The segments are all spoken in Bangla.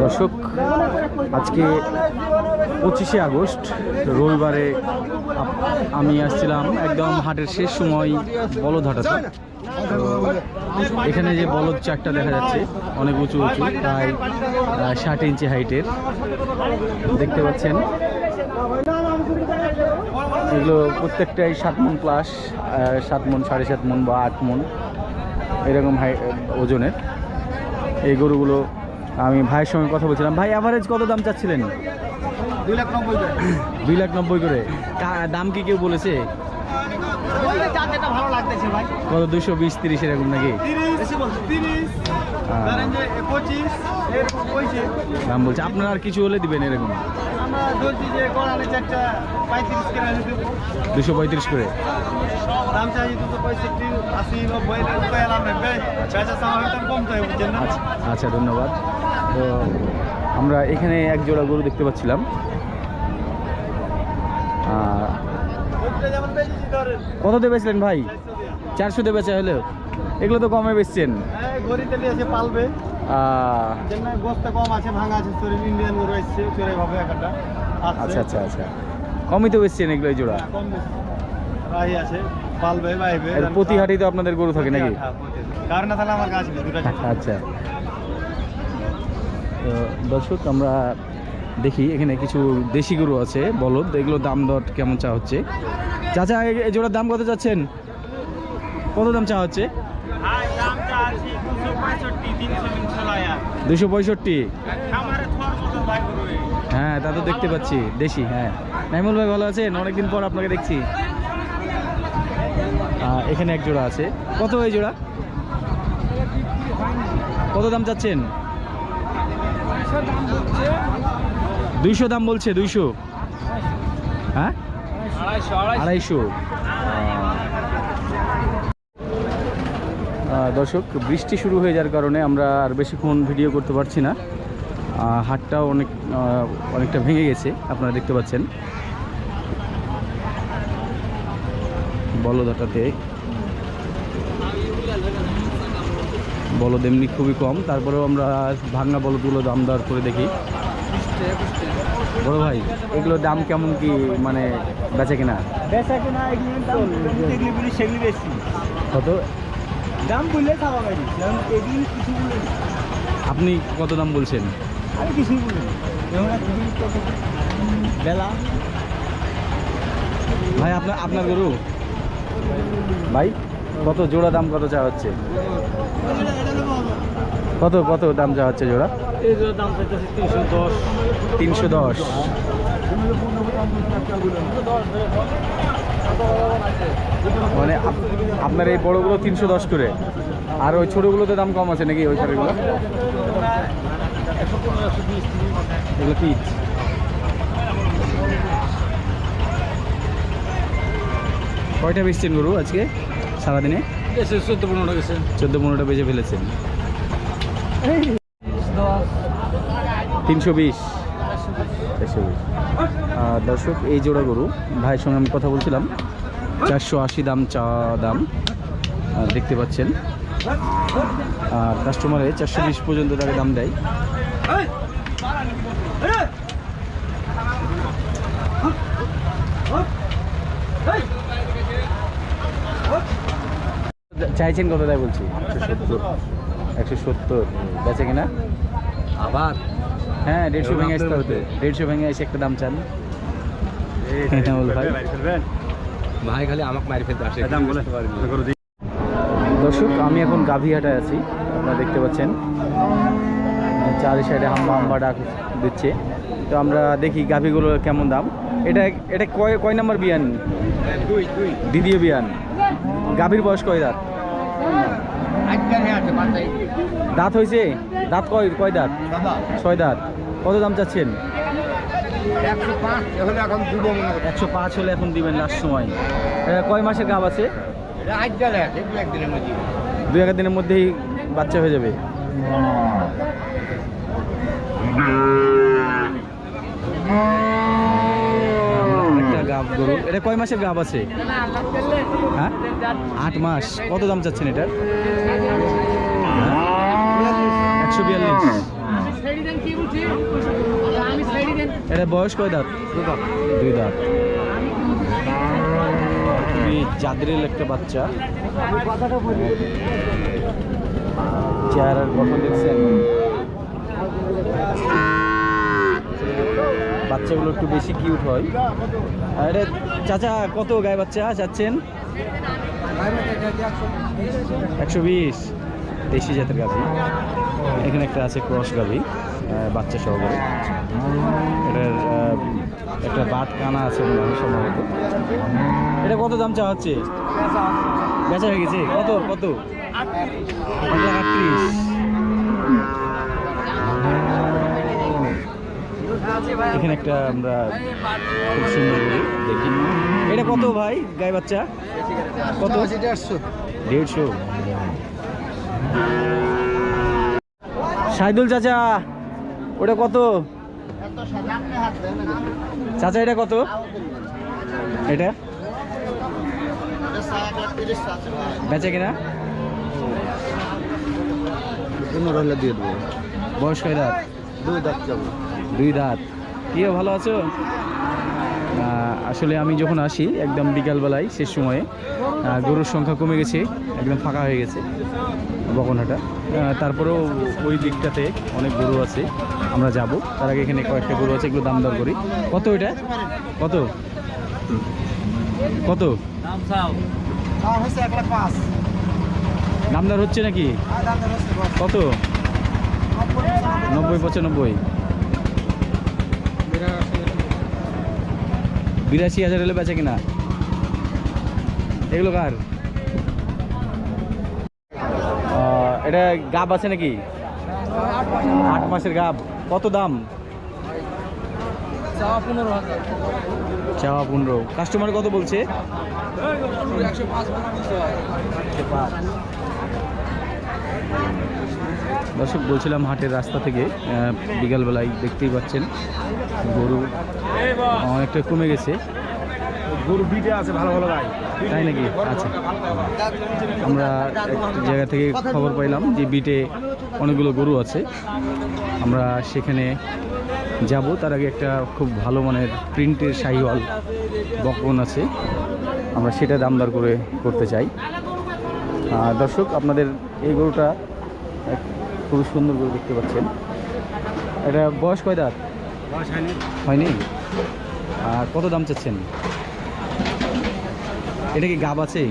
দর্শক, আজকে পঁচিশে আগস্ট, রবিবারে আমি আসছিলাম একদম হাটের শেষ সময় বলদ হাটাতে এখানে যে বলদ চারটা দেখা যাচ্ছে, অনেক উঁচু উঁচু, প্রায় ষাট ইঞ্চি হাইটের। দেখতে পাচ্ছেন, এগুলো প্রত্যেকটাই সাত মন প্লাস সাত মন, সাড়ে সাত মন বা আট মন, এরকম হাই ওজনের। এই গরুগুলো আমি ভাইয়ের সঙ্গে কথা বলছিলাম। ভাই অ্যাভারেজ কত দাম চাচ্ছিলেন? দুই লাখ নব্বই দুই লাখ নব্বই করে। দাম কি কেউ বলেছে? কত দুশো বিশ তিরিশ এরকম নাকি? হ্যাঁ। দাম বলছে। আপনার আর কিছু হলে দিবেন এরকম। দুশো পঁয়ত্রিশ করে আচ্ছা। আচ্ছা ধন্যবাদ। তো আমরা এখানে এক জোড়া গরু দেখতে পাচ্ছিলাম। কত দিয়ে বেচলেন ভাই? চারশোতে বেচা হলো এগুলো তো কমে বেচছেন। পালবে। কম আছে ভাঙা আছে ইন্ডিয়ান গরু এসছে চোরে ভাবে একটা আচ্ছা আচ্ছা আচ্ছা। কমই তো বেচছেন এগুলো জোড়া। রাহি আছে পালবে বাইবে প্রতি হাটেই তো আপনাদের গরু থাকে নাকি? কারণ না তাহলে আমার কাছে আচ্ছা। তো দর্শক আমরা দেখি এখানে কিছু দেশি গরু আছে বলদ এগুলো দাম দর কেমন চা হচ্ছে? চাচা এই জোড়ার দাম কত চাচ্ছেন? কত দাম চা হচ্ছে? দুশো পঁয়ষট্টি হ্যাঁ তা তো দেখতে পাচ্ছি দেশি হ্যাঁ। নাইমুল ভাই ভালো আছেন? অনেকদিন পর আপনাকে দেখছি। এখানে এক জোড়া আছে। কত এই জোড়া? কত দাম চাচ্ছেন? দুইশো দাম বলছে, দুইশো। হ্যাঁ? আড়াইশো। দর্শক, বৃষ্টি শুরু হয়ে যাওয়ার কারণে আমরা আর বেশিক্ষণ ভিডিও করতে পারছি না। হাটটাও অনেক অনেকটা ভেঙে গেছে, আপনারা দেখতে পাচ্ছেন। বলদাটাতে। বলদ এমনি খুবই কম, তারপরেও আমরা ভাঙনা বলদগুলো দাম দর করে দেখি। বড় ভাই এগুলোর দাম কেমন কি মানে বেচে কিনা? বেচা কিনা এগুলো এগুলি সেগুলি বেশি। কত? দাম বললে খাওয়া গাড়ি এগুলি কিছু আপনি কত দাম বলছেন? আমি কিছুই বলি যেমন এগুলি কত বেলা। ভাই আপনার আপনার গরু? ভাই কত জোড়া দাম কত চা হচ্ছে? কত কত দাম চা হচ্ছে জোড়া? এই দাম চাইতেছে তিনশো দশ। তিনশো দশ। মানে আপ- আপনার এই বড়গুলো তিনশো দশ করে। আর ওই ছোটোগুলোতে দাম কম আছে নাকি ওই শাড়িগুলো? এগুলো কি? কয়টা বেচছেন গরু আজকে? সারাদিনে? চোদ্দ পনেরো গেছে। চোদ্দ পনেরোটা বেজে ফেলেছেন তিনশো বিশ। চারশো বিশ। দর্শক এই জোড়া গরু ভাইয়ের সঙ্গে আমি কথা বলছিলাম। চারশো আশি দাম চা দাম দেখতে পাচ্ছেন। আর কাস্টমারে চারশো বিশ পর্যন্ত তাকে দাম দেয়। চাইছেন কত দেয় বলছি? একশো সত্তর। একশো সত্তর। বেচে কিনা? আবার? হ্যাঁ দেড়শো ভেঙে আসতে হতো দেড়শো ভেঙে এসে একটা দাম চান। হ্যাঁ, ভাই। ভাই খালি আমাকে মারি ফেলতে আসে দাম বলে দর্শক আমি এখন গাভিহাটায় আছি আপনারা দেখতে পাচ্ছেন। চারি সাইডে হাম্বা হাম্বা ডাক দিচ্ছে। তো আমরা দেখি গাভিগুলোর কেমন দাম। এটা এটা কয় কয় নাম্বার বিয়ান? দ্বিতীয় বিয়ান। গাভীর বয়স কয় দাঁত? দাঁত হয়েছে দাঁত কয় কয় দাঁত। ছয় দাঁত। কত দাম চাচ্ছেন? একশো পাঁচ হলে এখন দিব একশো পাঁচ হলে এখন দিবেন লাস্ট সময়। কয় মাসের গাভ আছে? দু এক দিনের মধ্যেই বাচ্চা হয়ে যাবে। গরু। এটা কয় মাসের গাভ আছে? হ্যাঁ? আট মাস। কত দাম চাচ্ছেন এটার একশো বিয়াল্লিশ এটা বয়স কয় দাঁত? দুই দাঁত। খুবই চাঁদের একটা বাচ্চা। চেহারার গঠন দেখছেন? বাচ্চাগুলো একটু বেশি কিউট হয়। আর চাচা, কত গায়ে বাচ্চা? চাচ্ছেন একশো বিশ। দেশি জাতের গাভি। এখানে একটা আছে ক্রস আহ, বাচ্চা সহকারে। এটার একটা বাট কানা আছে সম্ভবত। এটা কত দাম চা হচ্ছে? বেচা হয়ে গেছে? কত কত? এক লাখ আটত্রিশ। এখানে একটা আমরা খুব সুন্দর করে দেখি। এটা কত ভাই গায়ে বাচ্চা? কত? দেড়শো। সাইদুল চাচা, ওটা কত? চাচা, এটা কত? এটা? বেচে কিনা? দিয়ে দেবো বয়স কয় দাঁত? দুই দাঁত। দুই দাঁত কি ভালো আছো? আসলে আমি যখন আসি, একদম বিকালবেলায়, শেষ সময়ে গরুর সংখ্যা কমে গেছে, একদম ফাঁকা হয়ে গেছে। বকনহাটা তারপরেও ওই দিকটাতে অনেক গরু আছে, আমরা যাব। তার আগে এখানে কয়েকটা গরু আছে এগুলো দাম দর করি। কত এটা? কত? কত? দাম চাও দাম হচ্ছে এক লাখ পাঁচ দাম দর হচ্ছে নাকি? কত? নব্বই, পঁচানব্বই। বিরাশি হাজার হলে বেচে কিনা। এগুলো কার? এটা গাব আছে নাকি? আট মাসের গাব। কত দাম? পনেরো হাজার। চাওয়া পনেরো। কাস্টমার কত বলছে? দর্শক বলছিলাম হাটের রাস্তা থেকে বিকালবেলায় দেখতেই পাচ্ছেন গরু অনেকটা কমে গেছে। গরু বিটে আছে ভালো ভালো গাই। তাই নাকি? আচ্ছা। আমরা এক জায়গা থেকে খবর পাইলাম যে বিটে অনেকগুলো গরু আছে। আমরা সেখানে যাব। তার আগে একটা খুব ভালো মানের প্রিন্টের শাহিওয়াল বকন আছে। আমরা সেটা দামদার করে করতে চাই। দর্শক আপনাদের এই গরুটা এক খুবই সুন্দর গরু দেখতে পাচ্ছেন। এটা বয়স কয় দাঁত? হয়নি? আর কত দাম চাচ্ছেন? এটা কি গাব আছে?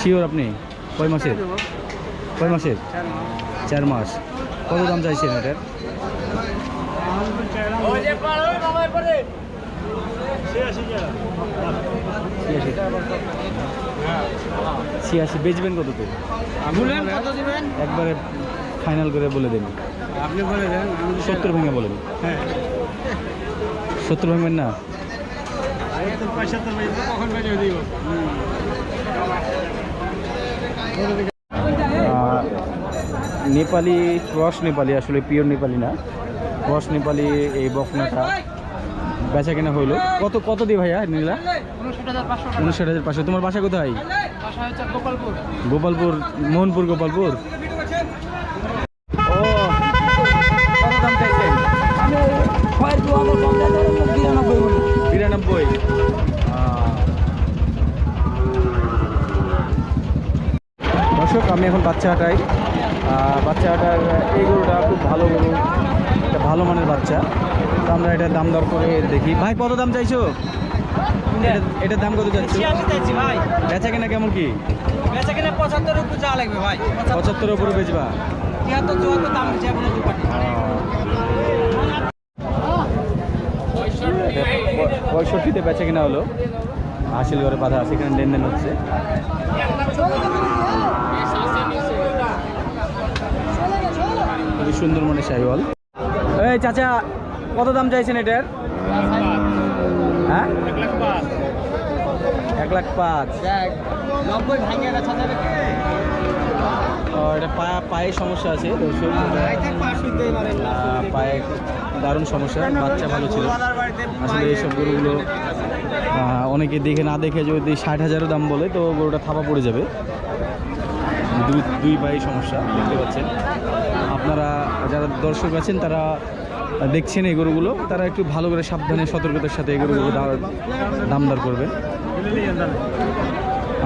শিওর আপনি? কয় মাসের? কয় মাসের? চার মাস। কত দাম চাইছেন এটার? ছিয়াশি বেচবেন কত তো একবারে ফাইনাল করে বলে দেন। আপনি বলে দেন সত্তর ভেঙে বলেন হ্যাঁ। সত্তর ভাঙবেন না? কখন দিব? নেপালি ক্রস নেপালি আসলে পিওর নেপালি না। ক্রস নেপালি এই বকনাটা বেচা কেনা হইল। কত কত দিয়ে ভাইয়া নীলা? উনষাট হাজার পাঁচশো তোমার বাসা কোথায়? গোপালপুর। গোপালপুর মোহনপুর গোপালপুর? দর্শক আমি এখন বাচ্চা হাটাই। বাচ্চা হাটার এই গরুটা খুব ভালো গরু একটা ভালো মানের বাচ্চা। তো আমরা এটার দাম দর করে দেখি। ভাই কত দাম চাইছো? এটার দাম কত চাইছো? চাইছি ভাই। বেচা কেনা কেমন কি? বেচা কিনে পঁচাত্তর উপর যা লাগবে ভাই। পঁচাত্তর উপরে বেচবা? তিয়াত্তর চুয়াত্তর দাম যে কোনো পঁয়ষট্টিতে বেচা কিনা হলো। হাসিল ঘরে বাধা আছে এখানে লেনদেন হচ্ছে। খুবই সুন্দর মনে শাহিওয়াল এই চাচা কত দাম চাইছেন এটার? হ্যাঁ? এক লাখ পাঁচ। এটা পা পায়ে সমস্যা আছে পায়ে দারুণ সমস্যা বাচ্চা ভালো ছিল। আসলে এইসব গরুগুলো অনেকে দেখে না দেখে যদি ষাট হাজারও দাম বলে তো গরুটা থাপা পড়ে যাবে। দুই দুই পায়ে সমস্যা দেখতে পাচ্ছেন। আপনারা যারা দর্শক আছেন তারা দেখছেন এই গরুগুলো তারা একটু ভালো করে সাবধানে সতর্কতার সাথে এই গরুগুলো দামদার করবেন।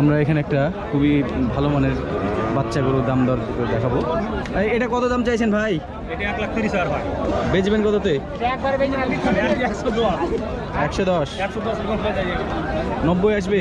আমরা এখানে একটা খুবই ভালো মানের বাচ্চা গরুর দাম দর করে দেখাবো। এটা কত দাম চাইছেন ভাই? বেচবেন কততে? একশো দশ। হয়ে নব্বই আসবে?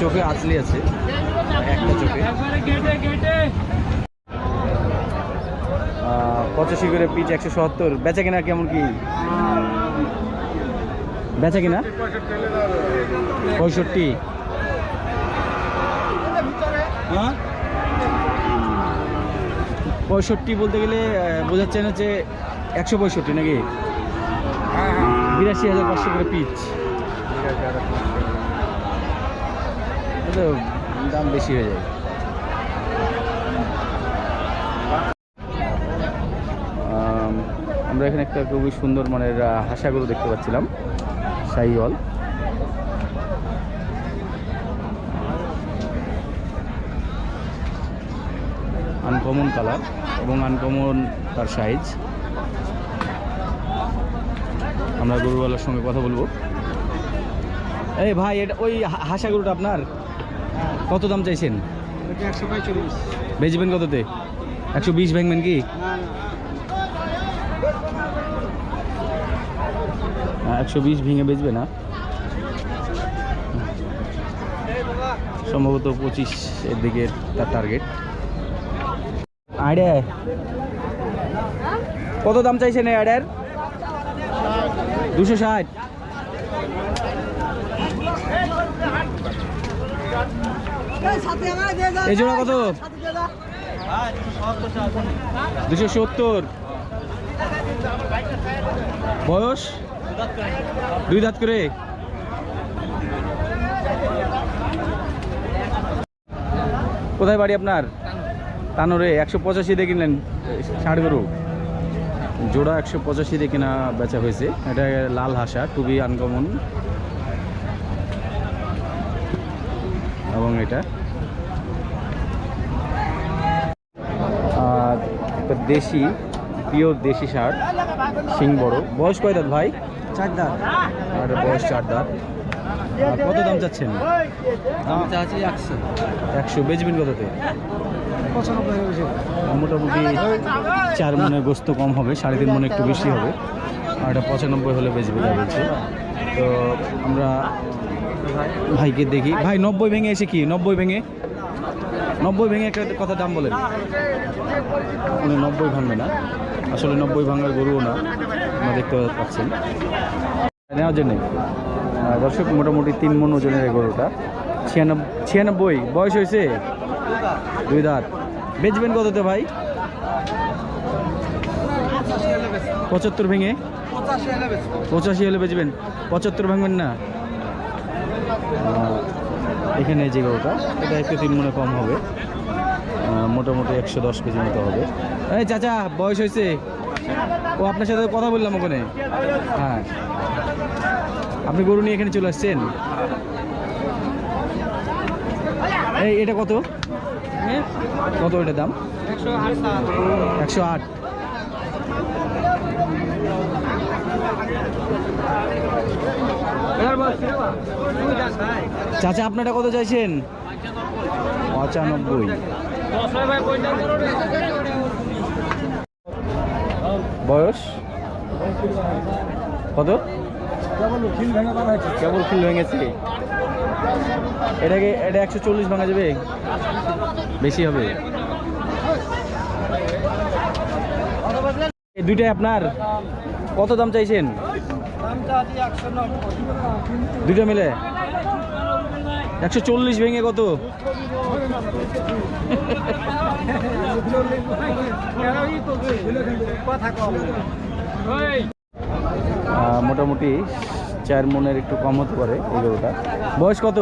চোখে আঁচলি আছে। একটা চোখে। পঁচাশি করে পিচ একশো সত্তর। বেচা কিনা কেমন কি? বেচা কিনা? পঁয়ষট্টি। হ্যাঁ? পঁয়ষট্টি বলতে গেলে বোঝাচ্ছেন হচ্ছে একশো পঁয়ষট্টি নাকি? বিরাশি হাজার পাঁচশো করে পিচ। দাম বেশি হয়ে যায়। আম, আমরা এখানে একটা খুবই সুন্দর মানের হাসাগুলো দেখতে পাচ্ছিলাম শাহিওয়াল আনকমন কালার এবং আনকমন তার সাইজ আমরা গরুওয়ালার সঙ্গে কথা বলব। এই ভাই এটা ওই হাসা গরুটা আপনার? কত দাম চাইছেন? বেচবেন কততে? একশো বিশ ভেঙবেন কি? একশো বিশ ভেঙে বেচবে না। সম্ভবত পঁচিশ এর দিকে তার টার্গেট আইডিয়া কত দাম চাইছেন এই আইডিয়ার দুশো ষাট। এই জোড়া কত? দুশো সত্তর। বয়স? দুই দাঁত করে। কোথায় বাড়ি আপনার? তানোরে একশো পঁচাশি দিয়ে কিনলেন ষাট গরু। জোড়া একশো পঁচাশি দিয়ে কেনা বেচা হয়েছে। এটা লাল হাসা খুবই আনকমন এবং এটা। দেশি পিওর দেশি সার সিং বড়। বয়স কয় দাঁত ভাই? চার দাম আর বয়স চার দাঁত। কত দাম চাচ্ছেন? দাম চাচ্ছি একশো। একশো। বেচবেন কততে মোটামুটি চার মনে গোস্ত কম হবে, সাড়ে তিন মনে একটু বেশি হবে। আর এটা পঁচানব্বই হলে বেচবে যা বলছে তো আমরা ভাইকে দেখি। ভাই, নব্বই ভেঙে এসে কি? নব্বই ভেঙে? নব্বই ভেঙে একটা কথা দাম বলেন। উনি নব্বই ভাঙবে না। আসলে নব্বই ভাঙার গরুও না। আমরা দেখতে পাচ্ছেন। নেওয়ার জন্যে। দর্শক, মোটামুটি তিন মন ওজনের এই গরুটা। ছিয়ানব্বই ছিয়ানব্বই। বয়স হয়েছে? দুই দাঁত। বেচবেন কততে ভাই? পঁচাত্তর ভেঙে? পঁচাশি হলে বেচবেন। পঁচাত্তর ভাঙবেন না? এখানে যে গরুটা, এটা একটু তিন মনে কম হবে। মোটামুটি একশো দশ কেজি মতো হবে। এই চাচা, বয়স হয়েছে। ও আপনার সাথে কথা বললাম ওখানে। হ্যাঁ। আপনি গরু নিয়ে এখানে চলে আসছেন? এই, এটা কত? কত এটার দাম? একশো আট। চাচা আপনারটা কত চাইছেন? পঁচানব্বই। বয়স? কত? কেবল খিল ভেঙেছে। এটাকে এটা একশো চল্লিশ ভাঙা যাবে? বেশি হবে। এই দুইটাই আপনার? কত দাম চাইছেন? দুটো মিলে? একশো চল্লিশ ভেঙে কত? মোটামুটি চার মনের একটু কম হতে পারে এই গরুটা। বয়স কত?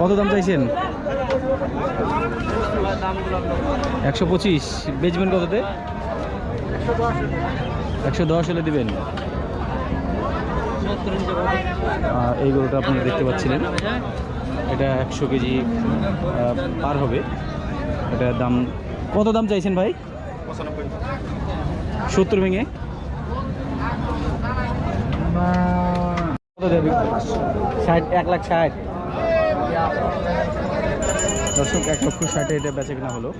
কত দাম চাইছেন? একশো পঁচিশ। বেচবেন কততে? একশো দশ হলে দেবেন। এই গরুটা আপনারা দেখতে পাচ্ছিলেন। এটা একশো কেজি পার হবে। এটা দাম কত দাম চাইছেন ভাই? সত্তর ভেঙে? দর্শক এক লক্ষ ষাটে এটা বেচে কিনা হলো।